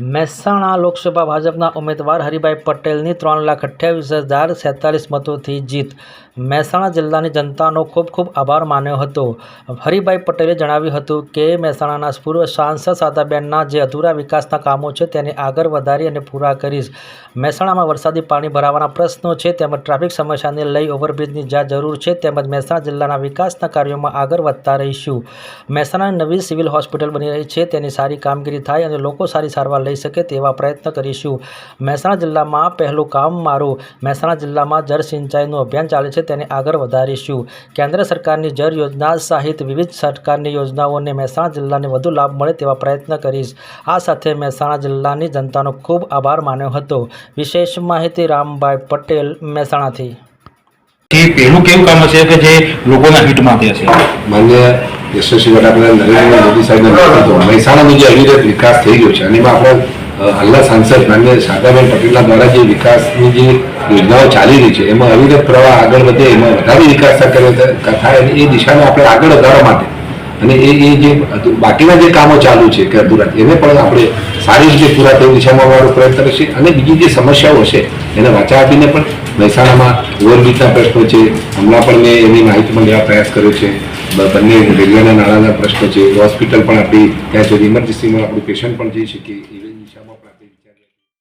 મહેસાણા લોકસભા ભાજપના ઉમેદવાર હરિભાઈ પટેલની ત્રણ લાખ અઠ્યાવીસ હજાર સેતાલીસ મતોથી જીત. મહેસાણા જિલ્લાની જનતાનો ખૂબ ખૂબ આભાર માન્યો હતો. હરિભાઈ પટેલે જણાવ્યું હતું કે, મહેસાણાના પૂર્વ સાંસદ સાદાબેનના જે અધૂરા વિકાસના કામો છે તેને આગળ વધારી અને પૂરા કરીશ. મહેસાણામાં વરસાદી પાણી ભરાવાના પ્રશ્નો છે તેમજ ટ્રાફિક સમસ્યાને લઈ ઓવરબ્રિજની જ્યાં જરૂર છે તેમજ મહેસાણા જિલ્લાના વિકાસના કાર્યોમાં આગળ વધતા રહીશું. મહેસાણાની નવી સિવિલ હોસ્પિટલ બની રહી છે, તેની સારી કામગીરી થાય અને લોકો સારી સારવાર લઈ શકે તેવા પ્રયત્ન કરીશું. મહેસાણા જિલ્લામાં પહેલું કામ મારું. મહેસાણા જિલ્લામાં જળ સિંચાઈનું અભિયાન ચાલે છે તેને આગળ વધારીશું. કેન્દ્ર સરકારની જળ યોજના સહિત વિવિધ સરકારની યોજનાઓને મહેસાણા જિલ્લાને વધુ લાભ મળે તેવા પ્રયત્ન કરીશ. આ સાથે મહેસાણા જિલ્લાની જનતાનો ખૂબ આભાર માન્યો હતો. વિશેષ માહિતી રામભાઈ પટેલ મહેસાણાથી. પહેલું કેવું કામ હશે કે જે લોકોના હિતમાં હશે માન્ય યશસ્વી વડાપ્રધાન નરેન્દ્ર મોદી સાહેબના નેતૃત્વમાં મહેસાણાનો જે અવિરત વિકાસ થઈ ગયો છે અને એમાં આપણે હાલના સાંસદ માન્ય શારદાબેન પટેલના દ્વારા જે વિકાસની જે યોજનાઓ ચાલી રહી છે એમાં અવિરત પ્રવાહ આગળ વધે એમાં વધારે વિકાસ થાય અને એ દિશાને આપણે આગળ વધારવા માટે અને એ એ જે બાકીના જે કામો ચાલુ છે કે અધૂરા એને પણ આપણે સારી રીતે પૂરા થઈ દિશામાં અમારો પ્રયત્ન રહેશે અને બીજી જે સમસ્યાઓ હશે એને વાચા આપીને પણ મહેસાણામાં ઓવરબ્રિજના પ્રશ્નો છે હમણાં પણ મેં એની માહિતી પણ લેવા પ્રયાસ કર્યો છે બંને રેલવેના નાણાંના પ્રશ્નો છે. હોસ્પિટલ પણ આપણી ત્યાં સુધી ઇમરજન્સીમાં આપણું પેશન્ટ પણ જઈ શકીએ